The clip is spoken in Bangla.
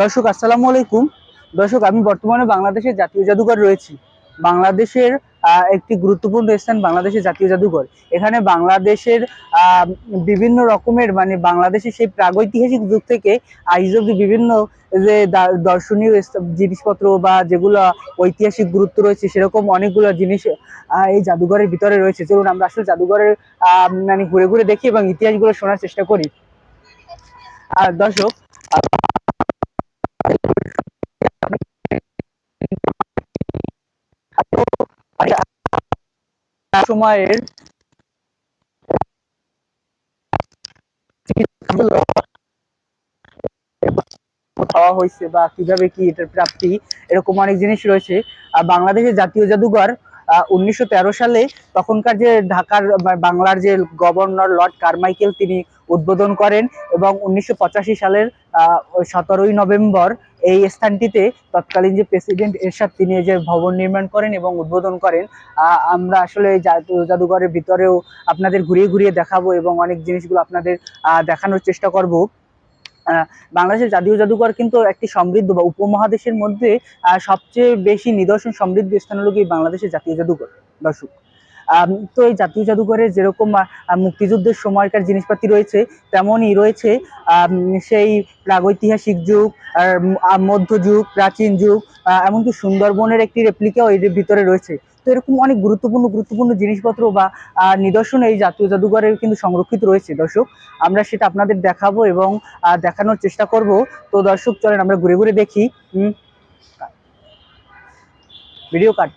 দর্শক, আসসালামু আলাইকুম। দর্শক, আমি বর্তমানে বাংলাদেশের জাতীয় জাদুঘর রয়েছি। বাংলাদেশের একটি গুরুত্বপূর্ণ স্থান বাংলাদেশের জাতীয় জাদুঘর। এখানে বাংলাদেশের বিভিন্ন রকমের মানে বাংলাদেশের সেই প্রাগৈতিহাসিক যুগ থেকে অব্দি বিভিন্ন যে দর্শনীয় জিনিসপত্র বা যেগুলো ঐতিহাসিক গুরুত্ব রয়েছে, সেরকম অনেকগুলো জিনিস এই জাদুঘরের ভিতরে রয়েছে। চলুন, আমরা আসলে জাদুঘরের মানে ঘুরে ঘুরে দেখি এবং ইতিহাসগুলো শোনার চেষ্টা করি। আর দর্শক সময়ের খাওয়া হয়েছে বা কীভাবে কি এটার প্রাপ্তি, এরকম অনেক জিনিস রয়েছে। বাংলাদেশের জাতীয় জাদুঘর উনিশশো তেরো সালে তখনকার যে ঢাকার বাংলার যে গভর্নর লর্ড কারমাইকেল তিনি উদ্বোধন করেন এবং উনিশশো পঁচাশি সালের সতেরোই নভেম্বর এই স্থানটিতে তৎকালীন যে প্রেসিডেন্ট এরশাদ, তিনি যে ভবন নির্মাণ করেন এবং উদ্বোধন করেন আমরা আসলে জাদুঘরের ভিতরেও আপনাদের ঘুরিয়ে ঘুরিয়ে দেখাবো এবং অনেক জিনিসগুলো আপনাদের দেখানোর চেষ্টা করব। বাংলাদেশের জাতীয় জাদুঘর কিন্তু একটি সমৃদ্ধ বা উপমহাদেশের মধ্যে সবচেয়ে বেশি নিদর্শন সমৃদ্ধ স্থান হলো কি বাংলাদেশের জাতীয় জাদুঘর, দর্শক? তো এই জাতীয় জাদুঘরে যেরকম মুক্তিযুদ্ধের সময়কার জিনিসপাতি রয়েছে, তেমনই রয়েছে সেই প্রাগৈতিহাসিক যুগ মধ্যযুগ প্রাচীন যুগ এমনকি সুন্দরবনের একটি রেপ্লিকাও এর ভিতরে রয়েছে। তো এরকম অনেক গুরুত্বপূর্ণ গুরুত্বপূর্ণ জিনিসপত্র বা নিদর্শন এই জাতীয় জাদুঘরে কিন্তু সংরক্ষিত রয়েছে, দর্শক। আমরা সেটা আপনাদের দেখাবো এবং দেখানোর চেষ্টা করব। তো দর্শক, চলেন আমরা ঘুরে ঘুরে দেখি ভিডিও কাট।